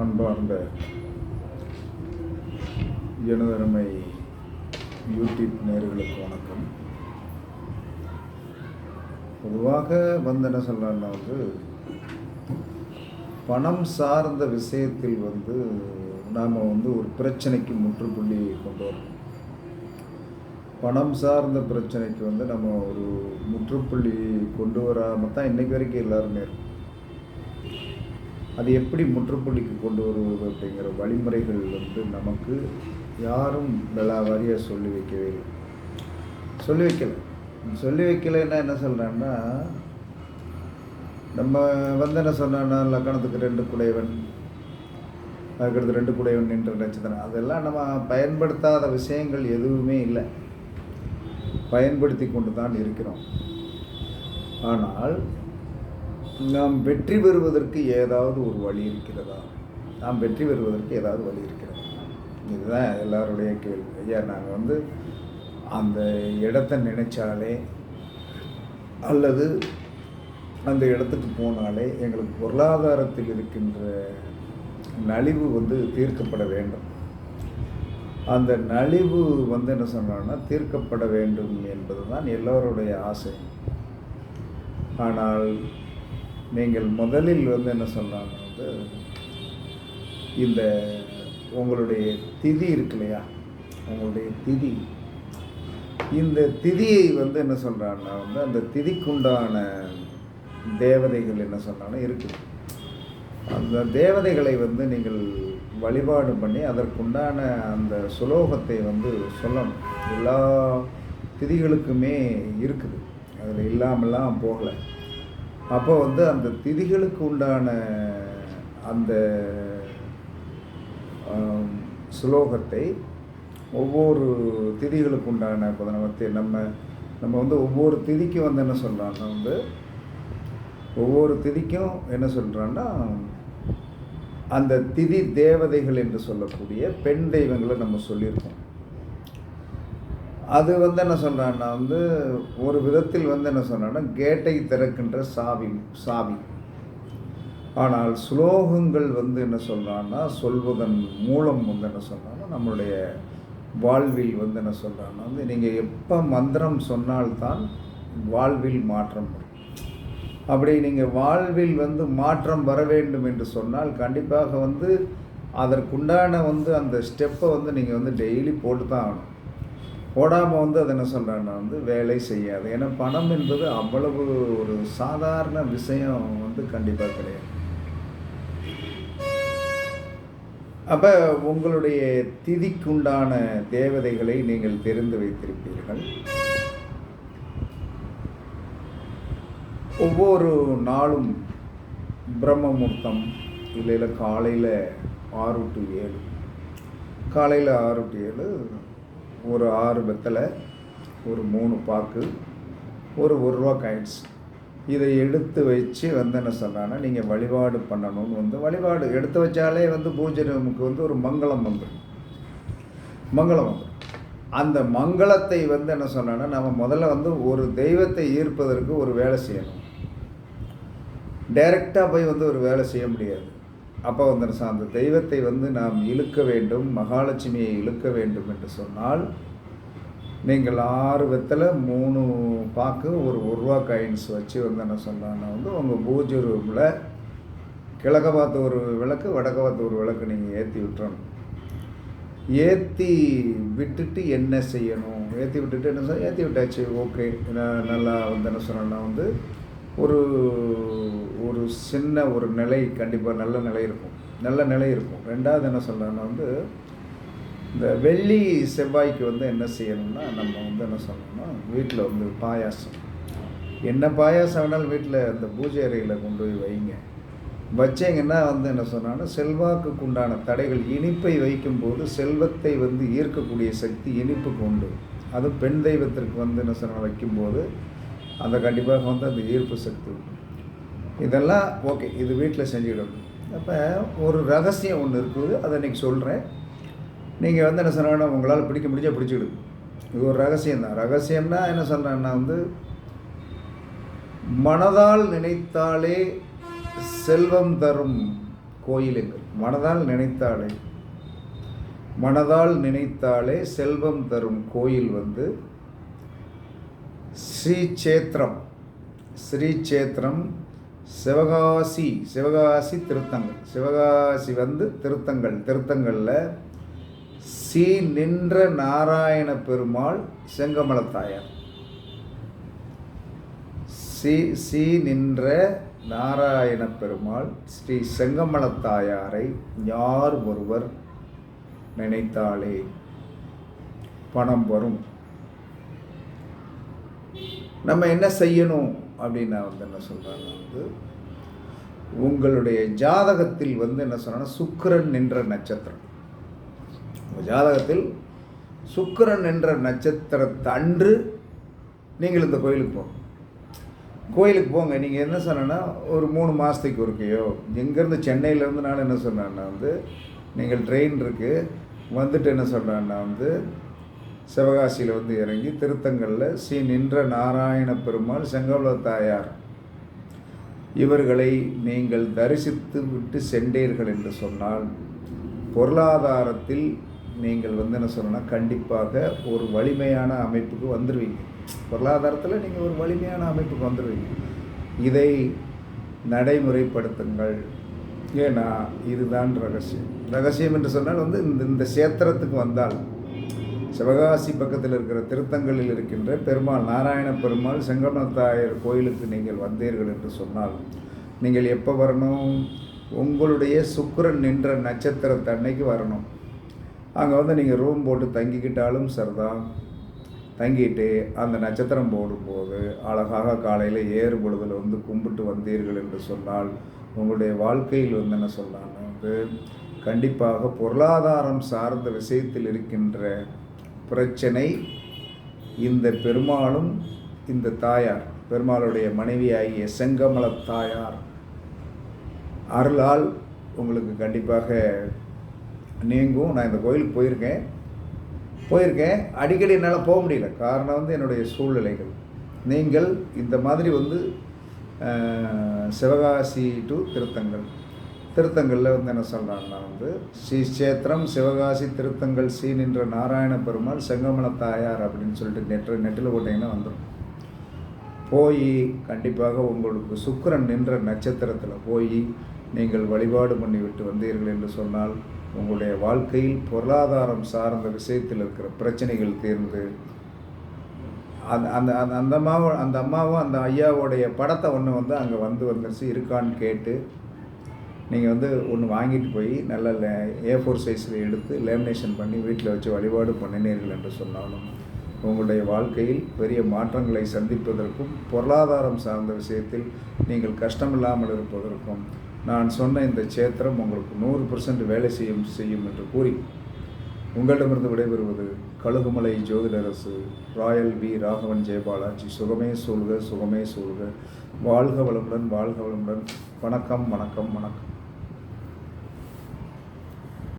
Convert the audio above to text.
அன்பார்ந்த எனதருமை யூடியூப் நேர்களுக்கு வணக்கம். பொதுவாக வந்து என்ன சொல்கிறேன்னா வந்து பணம் சார்ந்த விஷயத்தில் வந்து நாம் வந்து ஒரு பிரச்சனைக்கு முற்றுப்புள்ளி கொண்டு வரணும். பணம் சார்ந்த பிரச்சனைக்கு வந்து நம்ம ஒரு முற்றுப்புள்ளி கொண்டு வராமல் தான் இன்றைக்கு வரைக்கும் எல்லாருமே இருக்கும். அது எப்படி முற்றுப்புள்ளிக்கு கொண்டு வருவது அப்படிங்கிற வழிமுறைகள் வந்து நமக்கு யாரும் விலாவாரியாக சொல்லி வைக்கவே இல்லை. சொல்லி வைக்கலை. சொல்லி வைக்கலைன்னா என்ன சொல்கிறேன்னா நம்ம வந்து என்ன சொன்னோன்னா லக்கணத்துக்கு ரெண்டு குடைவன் அதுக்கடுத்து ரெண்டு குடைவன் நின்ற நட்சத்திரம். அதெல்லாம் நம்ம பயன்படுத்தாத விஷயங்கள் எதுவுமே இல்லை. பயன்படுத்தி கொண்டு தான் இருக்கிறோம். ஆனால் நாம் வெற்றி பெறுவதற்கு ஏதாவது ஒரு வழி இருக்கிறதா? நாம் வெற்றி பெறுவதற்கு ஏதாவது வழி இருக்கிறதா? இதுதான் எல்லாருடைய கேள்வி. ஐயா நாங்கள் வந்து அந்த இடத்த நினைச்சாலே அல்லது அந்த இடத்துக்கு போனாலே எங்களுக்கு பொருளாதாரத்தில் இருக்கின்ற நலிவு வந்து தீர்க்கப்பட வேண்டும். அந்த நலிவு வந்து என்ன சொன்னோன்னா தீர்க்கப்பட வேண்டும் என்பது தான் எல்லோருடைய ஆசை. ஆனால் நீங்கள் முதலில் வந்து என்ன சொன்னாங்க வந்து இந்த உங்களுடைய திதி இருக்கு இல்லையா? உங்களுடைய திதி. இந்த திதியை வந்து என்ன சொல்கிறான்னா வந்து அந்த திதிக்குண்டான தேவதைகள் என்ன சொன்னாலும் இருக்குது அந்த தேவதைகளை வந்து நீங்கள் வழிபாடு பண்ணி அதற்குண்டான அந்த சுலோகத்தை வந்து சொல்லணும். எல்லா திதிகளுக்குமே இருக்குது. அதில் இல்லாமலாம் போகலை. அப்போ வந்து அந்த திதிகளுக்கு உண்டான அந்த சுலோகத்தை ஒவ்வொரு திதிகளுக்கு உண்டான இப்போ நம்ம நம்ம நம்ம வந்து ஒவ்வொரு திதிக்கும் வந்து என்ன சொல்கிறாங்கன்னா வந்து ஒவ்வொரு திதிக்கும் என்ன சொல்கிறான்னா அந்த திதி தேவதைகள் என்று சொல்லக்கூடிய பெண் தெய்வங்களை நம்ம சொல்லியிருக்கோம். அது வந்து என்ன சொல்கிறான்னா வந்து ஒரு விதத்தில் வந்து என்ன சொன்னான்னா கேட்டை திறக்கின்ற சாவி சாவி. ஆனால் ஸ்லோகங்கள் வந்து என்ன சொல்கிறான்னா சொல்வதன் மூலம் வந்து என்ன சொல்கிறான்னா நம்மளுடைய வாழ்வில் வந்து என்ன சொல்கிறான்னா வந்து நீங்கள் எப்போ மந்திரம் சொன்னால்தான் வாழ்வில் மாற்றம் வரும். அப்படி நீங்கள் வாழ்வில் வந்து மாற்றம் வர வேண்டும் என்று சொன்னால் கண்டிப்பாக வந்து அதற்குண்டான வந்து அந்த ஸ்டெப்பை வந்து நீங்கள் வந்து டெய்லி போட்டு தான் ஆகணும். போடாமல் வந்து அதை என்ன சொல்கிறேன்னா வந்து வேலை செய்யாது. ஏன்னா பணம் என்பது அவ்வளவு ஒரு சாதாரண விஷயம் வந்து கண்டிப்பாக கிடையாது. அப்போ உங்களுடைய திதிக்குண்டான தேவதைகளை நீங்கள் தெரிந்து வைத்திருப்பீர்கள். ஒவ்வொரு நாளும் பிரம்ம முகூர்த்தம் இல்லை காலையில் ஆறு டு ஏழு. காலையில் ஆறு டு ஏழு ஒரு ஆறு வெத்தலை ஒரு மூணு பாக்கு ஒரு ஒரு ரூபா காயின்ஸ் இதை எடுத்து வச்சு வந்து என்ன சொல்கிறாங்கன்னா நீங்கள் வழிபாடு பண்ணணும்னு வந்து வழிபாடு. எடுத்து வச்சாலே வந்து பூஜை நமக்கு வந்து ஒரு மங்களம் வந்துடும் மங்களம் வந்துடும் அந்த மங்களத்தை வந்து என்ன சொன்னான்னா நம்ம முதல்ல வந்து ஒரு தெய்வத்தை ஈர்ப்பதற்கு ஒரு வேலை செய்யணும். டைரெக்டாக போய் வந்து ஒரு வேலை செய்ய முடியாது. அப்போ வந்து அந்த தெய்வத்தை வந்து நாம் இழுக்க வேண்டும் மகாலட்சுமியை இழுக்க வேண்டும் என்று சொன்னால் நீங்கள் ஆறு வெத்தலை மூணு பாக்கு ஒரு ஒரு ரூபா காயின்ஸ் வச்சு வந்து என்ன சொன்னான்னா வந்து உங்கள் பூஜை ரூமில் கிழக்க பார்த்து ஒரு விளக்கு வடக்க பார்த்து ஒரு விளக்கு நீங்கள் ஏற்றி விட்டுறணும். ஏற்றி விட்டுட்டு என்ன செய்யணும்? ஏற்றி விட்டுட்டு என்ன செய்ய ஏற்றி விட்டாச்சு ஓகே நல்லா வந்து என்ன சொன்னால் வந்து ஒரு ஒரு சின்ன ஒரு நிலை கண்டிப்பாக நல்ல நிலை இருக்கும். நல்ல நிலை இருக்கும். ரெண்டாவது என்ன சொல்கிறேன்னா வந்து இந்த வெள்ளி செவ்வாய்க்கு வந்து என்ன செய்யணும்னா நம்ம வந்து என்ன சொல்லணும்னா வீட்டில் வந்து பாயாசம். என்ன பாயாசம் வேணாலும் வீட்டில் அந்த பூஜை அறையில் கொண்டு போய் வைங்க. வச்சிங்கன்னா வந்து என்ன சொன்னால் செல்வாக்குக்கு உண்டான தடைகள் இனிப்பை வைக்கும்போது செல்வத்தை வந்து ஈர்க்கக்கூடிய சக்தி இனிப்புக்கு உண்டு. அதுவும் பெண் தெய்வத்திற்கு வந்து என்ன சொன்னால் வைக்கும்போது அந்த கண்டிப்பாக வந்து அந்த ஈர்ப்பு சக்தி இதெல்லாம் ஓகே இது வீட்டில் செஞ்சுக்கிடணும் அப்போ ஒரு ரகசியம் ஒன்று இருக்குது அதை இன்றைக்கி சொல்கிறேன் நீங்கள் வந்து என்ன சொன்னாங்கன்னா உங்களால் பிடிக்க முடிஞ்சால் பிடிச்சிக்கிடுங்க இது ஒரு ரகசியம் தான். ரகசியம்னா என்ன சொல்கிறேன்னா வந்து மனதால் நினைத்தாலே செல்வம் தரும் கோயிலுங்கள் மனதால் நினைத்தாலே. மனதால் நினைத்தாலே செல்வம் தரும் கோயில் வந்து ஸ்ரீ சேத்திரம் சிவகாசி சிவகாசி திருத்தங்கள். சிவகாசி வந்து திருத்தங்கள். திருத்தங்களில் சி நின்ற நாராயண பெருமாள் செங்கமலத்தாயார். சி சி நின்ற நாராயண பெருமாள் ஸ்ரீ செங்கமலத்தாயாரை யார் ஒருவர் நினைத்தாலே பணம் வரும். நம்ம என்ன செய்யணும் அப்படின்னு நான் வந்து என்ன சொல்கிறேன்னா வந்து உங்களுடைய ஜாதகத்தில் வந்து என்ன சொன்னா சுக்கிரன் நின்ற நட்சத்திரம். உங்கள் ஜாதகத்தில் சுக்கரன் என்ற நட்சத்திரத்தை அன்று நீங்கள் இந்த கோயிலுக்கு போகணும் கோயிலுக்கு போங்க. நீங்கள் என்ன சொன்னேன்னா ஒரு மூணு மாதத்துக்கு ஒருக்கையோ எங்கேருந்து சென்னையிலேருந்து நான் என்ன சொன்னேன்னா வந்து நீங்கள் ட்ரெயின் இருக்குது வந்துட்டு என்ன சொல்கிறேன்னா வந்து சிவகாசியில் வந்து இறங்கி திருத்தங்களில் ஸ்ரீ நின்ற நாராயண பெருமாள் செங்கவள தாயார். இவர்களை நீங்கள் தரிசித்து விட்டு சென்றீர்கள் என்று சொன்னால் பொருளாதாரத்தில் நீங்கள் வந்து என்ன சொல்லணும்னா கண்டிப்பாக ஒரு வலிமையான அமைப்புக்கு வந்துடுவீங்க பொருளாதாரத்தில் நீங்கள் ஒரு வலிமையான அமைப்புக்கு வந்துடுவீங்க இதை நடைமுறைப்படுத்துங்கள். ஏன்னா இதுதான் ரகசியம். ரகசியம் என்று சொன்னால் வந்து இந்த இந்த சேத்திரத்துக்கு வந்தால் சிவகாசி பக்கத்தில் இருக்கிற திருத்தங்களில் இருக்கின்ற பெருமாள் நாராயண பெருமாள் செங்கமத்தாயர் கோயிலுக்கு நீங்கள் வந்தீர்கள் என்று சொன்னால் நீங்கள் எப்போ வரணும்? உங்களுடைய சுக்கிரன் நின்ற நட்சத்திர அன்னைக்கு வரணும். அங்கே வந்து நீங்கள் ரூம் போட்டு தங்கிக்கிட்டாலும் சரிதான். தங்கிட்டு அந்த நட்சத்திரம் போடும்போது அழகாக காலையில் ஏறு பொழுதில் வந்து கும்பிட்டு வந்தீர்கள் என்று சொன்னால் உங்களுடைய வாழ்க்கையில் வந்து என்ன சொல்லலாம்னா வந்து கண்டிப்பாக பொருளாதாரம் சார்ந்த விஷயத்தில் இருக்கின்ற பிரச்சனை இந்த பெருமாளும் இந்த தாயார் பெருமாளுடைய மனைவியாகிய செங்கமல தாயார். அருளால் உங்களுக்கு கண்டிப்பாக நீங்கும். நான் இந்த கோயிலுக்கு போயிருக்கேன். போயிருக்கேன். அடிக்கடி என்னால் போக முடியல. காரணம் வந்து என்னுடைய சூழ்நிலைகள். நீங்கள் இந்த மாதிரி வந்து சிவகாசி டு திருத்தங்கள். திருத்தங்களில் வந்து என்ன சொல்கிறாங்கன்னா வந்து ஸ்ரீ சேத்திரம் சிவகாசி திருத்தங்கள் சீ நின்ற நாராயண பெருமாள் செங்கமல தாயார் அப்படின்னு சொல்லிட்டு நெற்று நெட்டில் போட்டிங்கன்னா வந்துடும் போய் கண்டிப்பாக உங்களுக்கு சுக்கிரன் நின்ற நட்சத்திரத்தில் போய் நீங்கள் வழிபாடு பண்ணிவிட்டு வந்தீர்கள் என்று சொன்னால் உங்களுடைய வாழ்க்கையில் பொருளாதாரம் சார்ந்த விஷயத்தில் இருக்கிற பிரச்சனைகள் தீர்ந்து அந்த அந்த அந்த அந்த அம்மாவும் அந்த அம்மாவும் அந்த ஐயாவோடைய படத்தை ஒன்று வந்து அங்கே வந்து வந்துருச்சு இருக்கான்னு கேட்டு நீங்கள் வந்து ஒன்று வாங்கிட்டு போய் நல்ல ஏ ஃபோர் சைஸில் எடுத்து லேமினேஷன் பண்ணி வீட்டில் வச்சு வழிபாடு பண்ணினீர்கள் என்று சொன்னாலும் உங்களுடைய வாழ்க்கையில் பெரிய மாற்றங்களை சந்திப்பதற்கும் பொருளாதாரம் சார்ந்த விஷயத்தில் நீங்கள் கஷ்டமில்லாமல் இருப்பதற்கும் நான் சொன்ன இந்த சேத்திரம் உங்களுக்கு நூறு பர்சன்ட் வேலை செய்யும் செய்யும் என்று கூறி உங்களிடமிருந்து விடைபெறுவது கழுகுமலை ஜோதிடரசு ராயல் வி. ராகவன் ஜெயபாலாஜி. சுகமே சூழ்க சுகமே சூழ்க. வாழ்க வளமுடன் வாழ்க வளமுடன். வணக்கம் வணக்கம் வணக்கம்.